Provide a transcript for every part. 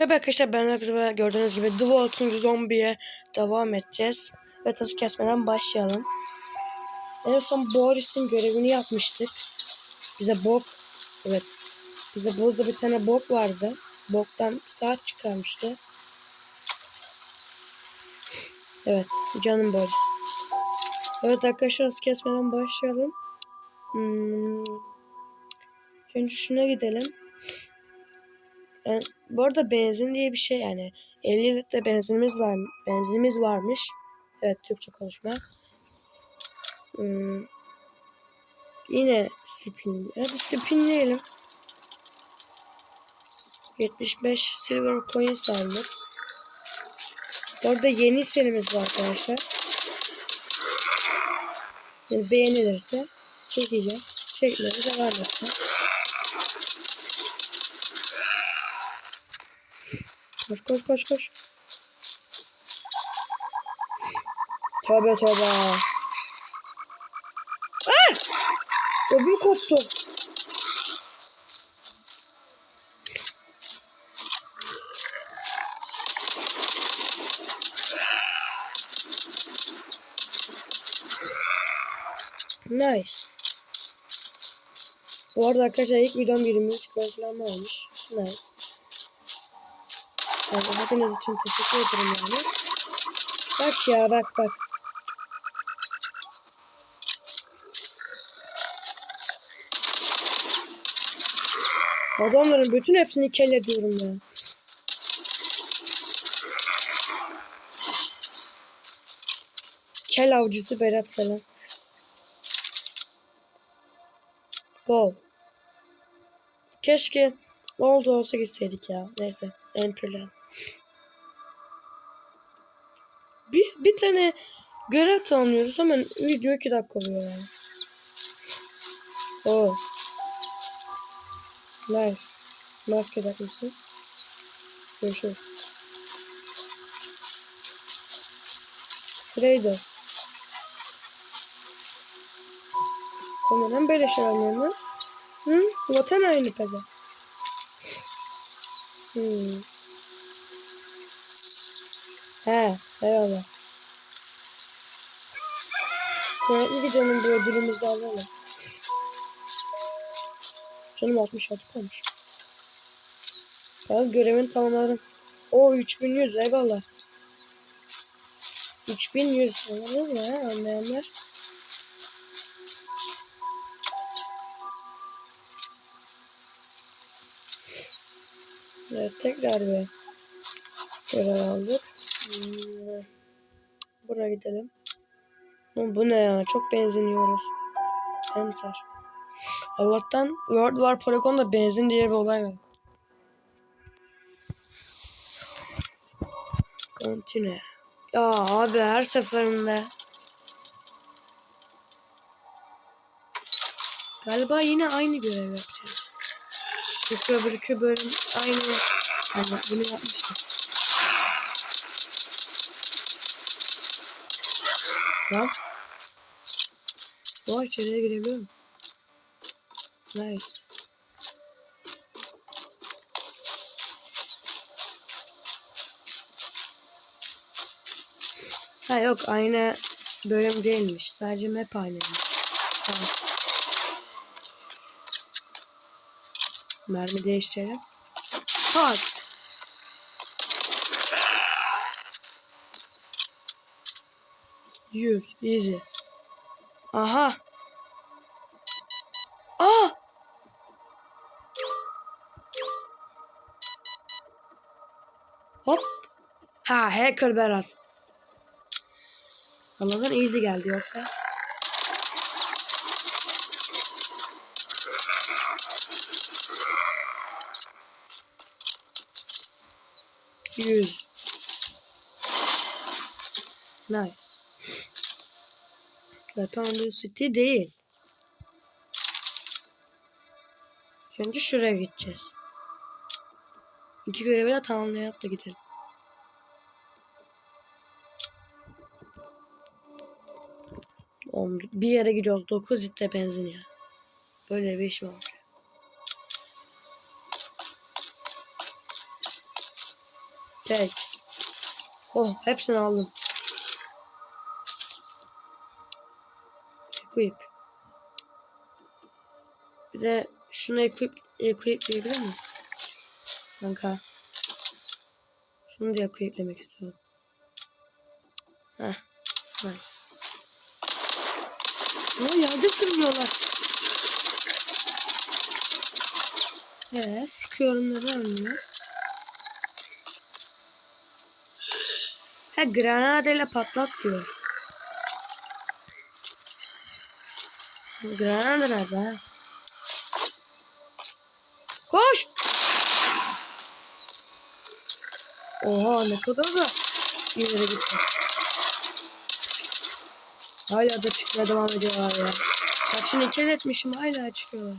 Ve arkadaşlar ben arkadaşlar gördüğünüz gibi The Walking Zombie'ye devam edeceğiz. Ve taşı kesmeden başlayalım. En son Boris'in görevini yapmıştık. Bize bok, evet. Bize burada bir tane bok vardı. Boktan saat çıkarmıştı. Evet, canım Boris. Evet arkadaşlar hız kesmeden başlayalım. Hmm. Önce şuna gidelim. Yani, bu arada benzin diye bir şey yani 50 litre benzinimiz var benzinimiz varmış. Evet Türkçe konuşma. Hmm. Yine spin. Hadi spinleyelim. 75 silver coin sandık. Orada yeni serimiz var arkadaşlar. Yani beğenilirse çekeceğim. Çekmeye devam edeceğim. Koş koş koş koş. Tövbe tövbe. Ah! Öbür koptu. Nice. Bu arada arkadaşlar ilk videom 23 görüntülenme olmuş. Nice. Yani hepiniz için teşekkür ederim yani. Bak ya bak bak. Adamların bütün hepsini kelle diyorum ya. Kel avcısı Berat falan. Go. Keşke oldu olsa gitseydik ya. Neyse. Enter'len. Bir, bir tane görev tanımlıyoruz ama video 2 dakika oluyor yani. Oh. Nice. Maske takmışsın. Görüşürüz. Trader. O neden böyle şey almıyorum lan? Hı? Vatan aynı peze. Hmm. He, eyvallah. Sonraki videonun bu ödülümüzü alalım. Canım 66 kalmış. Tamam görevini tamamladım. O 3100 eyvallah. 3100 anladınız mı anlayanlar? Evet tekrar bir görev aldık. Hmm. Buraya gidelim. Bu ne ya? Çok benzin yiyoruz. Enter. Allah'tan World War Polygon'da benzin diye bir olay var. Continue. Ya abi her seferinde. Galiba yine aynı görev yapacağız. Çünkü öbürkü bölüm aynı. Yani bunu yapmıştım. Lan. Oha içeriye girebiliyorum. Nice. Ha yok aynı bölüm değilmiş. Sadece map aynıymış. Tamam. Mermi değiştirelim. Fuck. 100. Easy. Aha. Aa! Hop. Ha hacker Berat. Anladın? Easy geldi yoksa. Yüz. Nice. Zaten City değil. Önce şuraya gideceğiz. İki görevi de tamamlayıp da gidelim. Bir yere gidiyoruz. 9 litre benzin ya. Böyle bir iş olur? Tek. Oh hepsini aldım. Equip. Bir de şunu equip, equip diyebilir miyim? Kanka. Şunu da equiplemek istiyorum. Heh. Nice. Ama yerde sürüyorlar. Ee, sıkıyorum neden ölmüyor? Ha granadayla patlat diyor. Granada nerede? Koş! Oha ne kadar da ileri gitti. Hala da çıkmaya devam ediyorlar ya. Saçını el etmişim hala çıkıyorlar.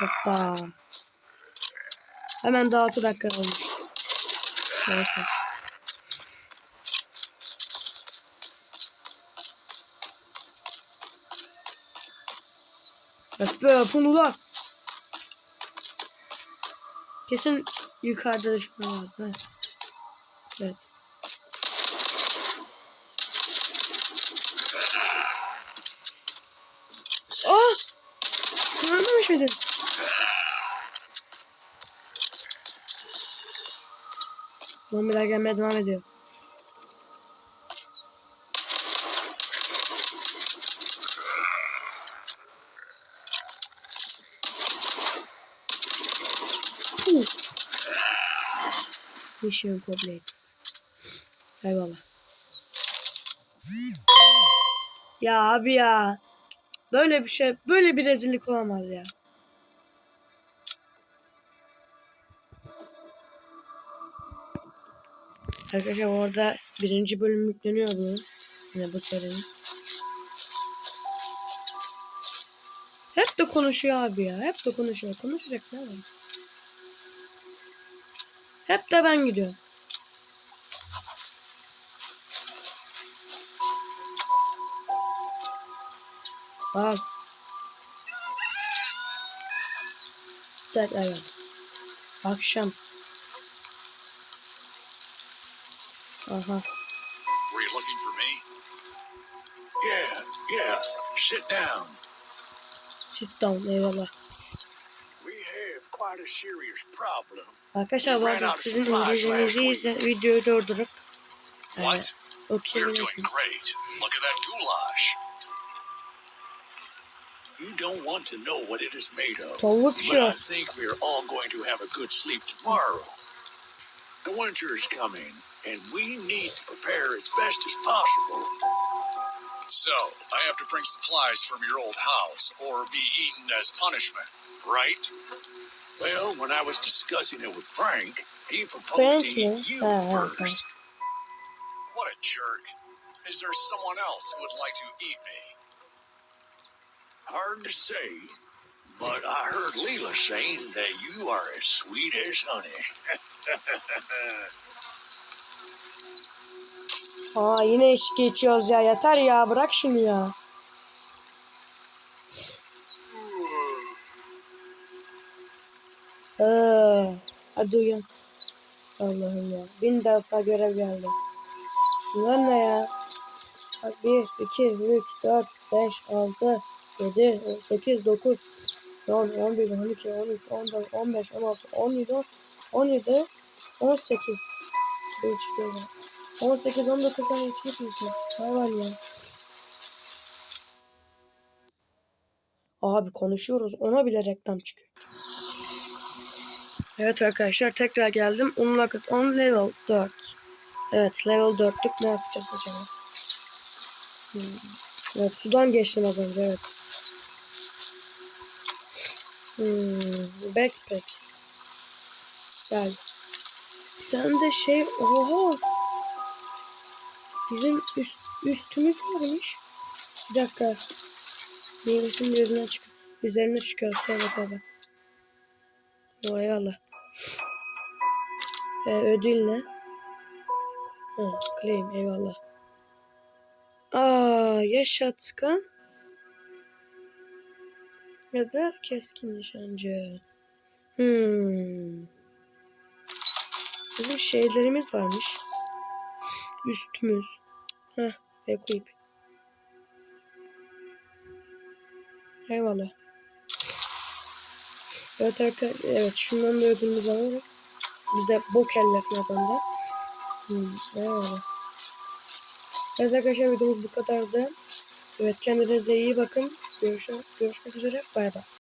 Hoppa. Hemen daha 6 dakika olmuş. Neyse. Let's be yapın ulan. Kesin yukarıda düşman var. Evet. evet. Aa! Sen ölmemiş miydin? Zombiler gelmeye devam ediyor. Mission complete. Eyvallah. Ya abi ya. Böyle bir şey, böyle bir rezillik olamaz ya. Arkadaşlar orada birinci bölüm yükleniyor bu. Yine bu serinin. Hep de konuşuyor abi ya. Hep de konuşuyor. Konuşacak ne var? Hep de ben gidiyorum. Bak. Evet. Akşam. Aha. Were you looking for me? Yeah, yeah. Sit down. Sit down eyvallah. We have quite a serious problem. Arkadaşlar arada sizin İngilizcenizi izle, videoyu durdurup What? Okuyabilirsiniz. great. Look at that goulash. You don't want to know what it is made of. Tavuk But I think we're all going to have a good sleep tomorrow. The winter is coming, and we need to prepare as best as possible. So, I have to bring supplies from your old house or be eaten as punishment, right? Well, when I was discussing it with Frank, he proposed Frank to eat you Ha, ha, ha. first. What a jerk. Is there someone else who would like to eat me? Hard to say, but I heard Leela saying that you are as sweet as honey. Aa yine eşlik geçiyoruz ya. Yeter ya. Bırak şunu ya. Ee, hadi uyan. Allah'ım ya. Bin defa görev geldi. Bunlar ne ya? Bak 1, 2, 3, 4, 5, 6, 7, 8, 9, 10, 11, 12, 13, 14, 15, 16, 17, 17, 18. Şuraya çıkıyor. 18, 19 tane hiç gitmiyorsun. Hayvan ya. Abi konuşuyoruz. Ona bile reklam çıkıyor. Evet arkadaşlar tekrar geldim. Unlocked on level 4. Evet level 4'lük ne yapacağız acaba? Hmm. Evet sudan geçtim az önce evet. Hmm, backpack. Gel. Tane de şey oha. Bizim üst, üstümüz varmış. Bir dakika. Meyvesin yüzüne çık. Üzerine çıkıyor. Tövbe tövbe. Vay Allah. Ee, ödül ne? Ha, claim eyvallah. Aa yaşatkan. Ya da keskin nişancı. Hmm. Bizim şeylerimiz varmış. Üstümüz. Heh. Equip. Eyvallah. Evet arkadaşlar. Evet şundan da ödülümüz alarak. Bize bok elletmeden de. Hmm, eyvallah. Evet arkadaşlar videomuz bu kadardı. Evet kendinize iyi bakın. Görüşmek, görüşmek üzere. Bay bay.